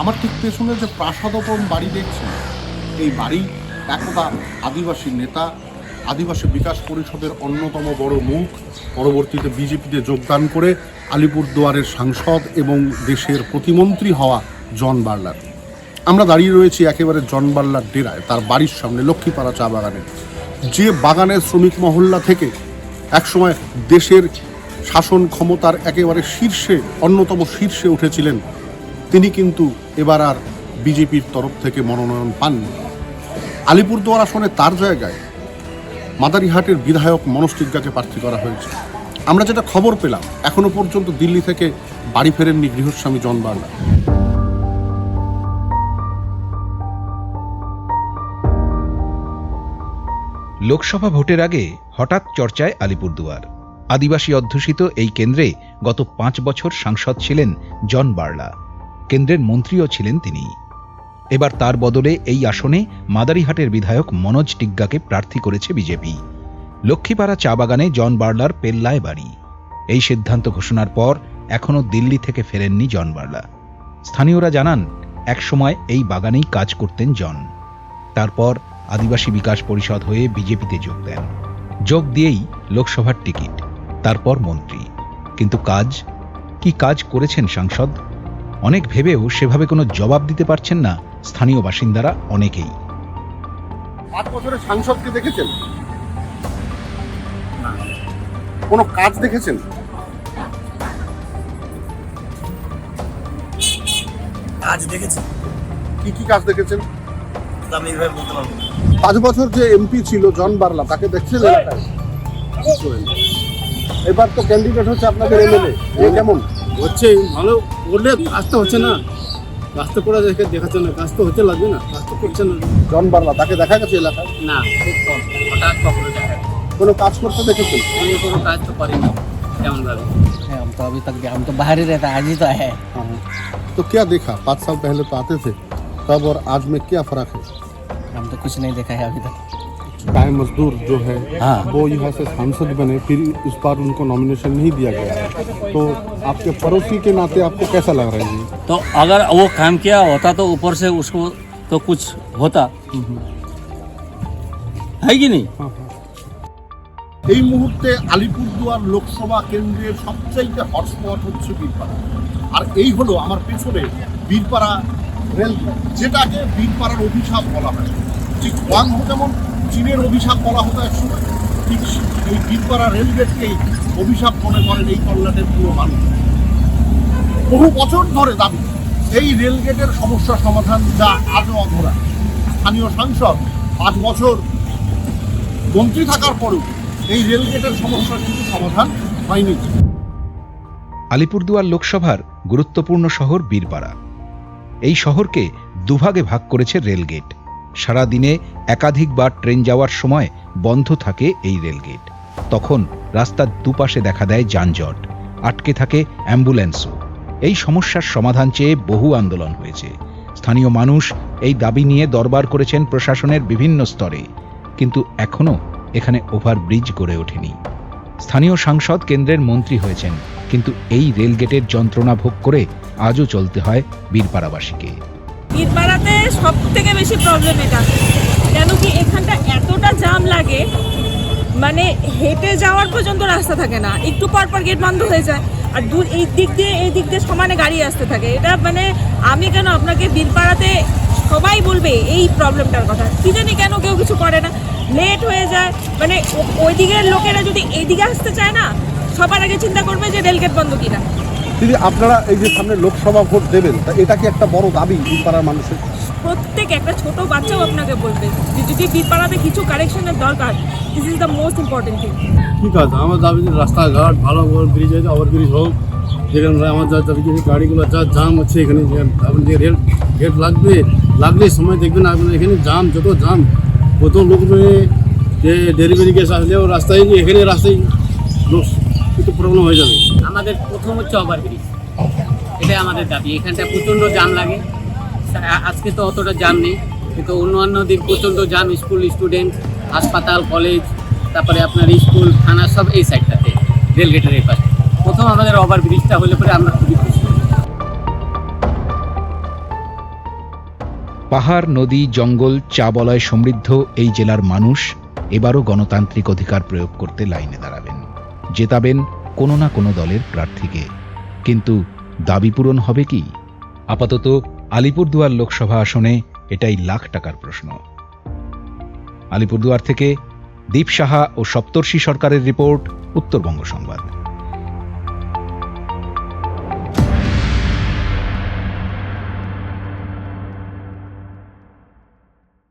আমার ঠিক পেছনে যে প্রাসাদপন বাড়ি দেখছেন এই বাড়ি একদা আদিবাসী নেতা, আদিবাসী বিকাশ পরিষদের অন্যতম বড় মুখ, পরবর্তীতে বিজেপিতে যোগদান করে আলিপুরদুয়ারের সাংসদ এবং দেশের প্রতিমন্ত্রী হওয়া জন বার্লার। আমরা দাঁড়িয়ে রয়েছি একেবারে জন বার্লার ডেরায়, তার বাড়ির সামনে লক্ষ্মীপাড়া চা বাগানে। যে বাগানের শ্রমিক মহল্লা থেকে একসময় দেশের শাসন ক্ষমতার একেবারে শীর্ষে, অন্যতম শীর্ষে উঠেছিলেন তিনি কিন্তু এবার আর বিজেপির তরফ থেকে মনোনয়ন পাননি। আলিপুরদুয়ার আসনে তার জায়গায় মাদারিহাটের বিধায়ক মনোজ প্রার্থী করা হয়েছে। আমরা যেটা খবর পেলাম, এখনও পর্যন্ত দিল্লি থেকে বাড়ি ফেরেননি গৃহস্বামী জন বার্লা লোকসভা ভোটের আগে হঠাৎ চর্চায় আলিপুরদুয়ার। আদিবাসী অধ্যুষিত এই কেন্দ্রে গত পাঁচ বছর সাংসদ ছিলেন জন বার্লা। কেন্দ্রের মন্ত্রীও ছিলেন তিনি। এবার তার বদলে এই আসনে মাদারিহাটের বিধায়ক মনোজ টিগ্গাকে প্রার্থী করেছে বিজেপি। লক্ষ্মীপাড়া চা বাগানে জন বার্লার পেল্লায় বাড়ি। এই সিদ্ধান্ত ঘোষণার পর এখনও দিল্লি থেকে ফেরেননি জন বার্লা। স্থানীয়রা জানান, একসময় এই বাগানেই কাজ করতেন জন। তারপর আদিবাসী বিকাশ পরিষদ হয়ে বিজেপিতে যোগ দেন। যোগ দিয়েই লোকসভার টিকিট, তারপর মন্ত্রী। কিন্তু কাজ? কি কাজ করেছেন সাংসদ? অনেক ভেবেও সেভাবে কোনো জবাব দিতে পারছেন না স্থানীয় বাসিন্দারা অনেকেই। পাঁচ বছরের সাংসদকে দেখেছেন? কোনো কাজ দেখেছেন? কাজ দেখেছি কি কি কাজ দেখেছেন? আমি এইভাবে বলতে পারব পাঁচ বছর যে এমপি ছিল জন বার্লা তাকে দেখছেন এলাকায় এবার তো ক্যান্ডিডেট হচ্ছে আপনাদের এমএলএ। কেমন? হচ্ছে ভালো করলে কাজ তো হচ্ছে না কাজ তো করা দেখে দেখাচ্ছে না কাজ তো হতে লাগবে না কাজ তো করছে না জন বার্লা তাকে দেখা গেছে এলাকায় না খুব কম হঠাৎ কখনো দেখা যায়। কোনো কাজ করতে দেখেছেন আমি কোনো কাজ তো করিনি তেমন ভাবে है, हम तो अभी तक हम तो बाहर ही रहते हैं आज ही तो है तो क्या देखा पाँच साल पहले तो आते थे तब और आज में क्या फर्क है हम तो कुछ नहीं देखा है अभी तक टाइम मजदूर जो है हाँ। वो यहाँ से सांसद बने फिर इस बार उनको नॉमिनेशन नहीं दिया गया है तो आपके पड़ोसी के नाते आपको कैसा लग रहा है ये तो अगर वो काम किया होता तो ऊपर से उसको तो कुछ होता है कि नहीं এই মুহূর্তে আলিপুরদুয়ার লোকসভা কেন্দ্রের সবচাইতে হটস্পট হচ্ছে বীরপাড়া আর এই হলো আমার পেছনে বীরপাড়া রেল যেটাকে বীরপাড়ার অভিশাপ বলা হয় ঠিক ওয়াংহ যেমন চীনের অভিশাপ বলা হতো একসময় ঠিক এই বীরপাড়া রেলগেটকেই অভিশাপ মনে করেন এই কল্যাণের পুরো মানুষ। বহু বছর ধরে দাবি, এই রেলগেটের সমস্যা সমাধান যা আজও অধরা। স্থানীয় সাংসদ পাঁচ বছর মন্ত্রী থাকার পরেও এই রেলগেটের সমস্যার কিন্তু সমাধান হয়নি। আলিপুরদুয়ার লোকসভার গুরুত্বপূর্ণ শহর বীরপাড়া। এই শহরকে দুভাগে ভাগ করেছে রেলগেট সারা দিনে একাধিকবার ট্রেন যাওয়ার সময় বন্ধ থাকে এই রেলগেট। তখন রাস্তার দুপাশে দেখা দেয় যানজট, আটকে থাকে অ্যাম্বুলেন্সও। এই সমস্যার সমাধান চেয়ে বহু আন্দোলন হয়েছে। স্থানীয় মানুষ এই দাবি নিয়ে দরবার করেছেন প্রশাসনের বিভিন্ন স্তরে, কিন্তু এখনও এখানে ওভারব্রিজ গড়ে ওঠেনি। স্থানীয় সাংসদ কেন্দ্রের মন্ত্রী হয়েছেন, কিন্তু এই রেলগেটের যন্ত্রণা ভোগ করে আজও চলতে হয় বীরপাড়াবাসীকে। বীরপাড়াতে সব থেকে বেশি প্রবলেম এটা। কেন কি এখানটা এতটা জাম লাগে মানে হেঁটে যাওয়ার পর্যন্ত রাস্তা থাকে না। একটু পর পর গেট বন্ধ হয়ে যায়। আর দূর এই দিক দিয়ে, এই দিক দিয়ে সমানে গাড়ি আসতে থাকে। এটা মানে আমি কেন আপনাকে বীরপাড়াতে সবাই বলবে এই প্রবলেমটার কথা? কি জানি কেন কেউ কিছু করে না। লেট হয়ে যায়। মানে ওই দিকের লোকেরা যদি এইদিকে আসতে চায় না, সবার আগে চিন্তা করবে যে রেলগেট বন্ধ কিনা। দিদি আপনারা এই যে সামনে লোকসভা ভোট দেবেন তা এটা কি একটা বড় দাবি বীরপাড়ার মানুষের? প্রত্যেক একটা ছোট বাচ্চাও আপনাকে বলবে যে যদি বীরপাড়াতে কিছু কারেকশনের দরকার this is the most important thing কি কাজ আমার দাবি যে রাস্তাঘাট ভালো ওভার ব্রিজ আছে ওভার ব্রিজ হোক যেখানে আমার যা দাবি যে গাড়িগুলো যা জাম হচ্ছে এখানে আপনি যে রেল গেট লাগবে লাগলে সময় দেখবেন আপনার এখানে জাম যত জাম কত লোক যে ডেলিভারি গ্যাস আসলেও রাস্তায় এখানে রাস্তায় লোক প্রবলেম হয়ে যাবে। আমাদের প্রথম হচ্ছে ওভারব্রিজ এটাই আমাদের দাবি। এখানটা প্রচণ্ড জাম লাগে। আজকে তো অতটা জাম নেই। কিন্তু অন্যান্য দিন প্রচণ্ড জাম স্কুল স্টুডেন্ট, হাসপাতাল, কলেজ, তারপরে আপনার স্কুল, থানা, সব এই সাইডটাতে, রেলগেটের এই পাশে। প্রথম আমাদের ওভারব্রিজটা হলে পরে আমরা খুবই খুশি। পাহাড়, নদী, জঙ্গল, চা বলয় সমৃদ্ধ এই জেলার মানুষ এবারও গণতান্ত্রিক অধিকার প্রয়োগ করতে লাইনে দাঁড়াবেন। জেতাবেন কোনো না কোনো দলের প্রার্থীকে। কিন্তু দাবি পূরণ হবে কি? আপাতত আলিপুরদুয়ার লোকসভা আসনে এটাই লাখ টাকার প্রশ্ন। আলিপুরদুয়ার থেকে দীপ সাহা ও সপ্তর্ষি সরকারের রিপোর্ট, উত্তরবঙ্গ সংবাদ।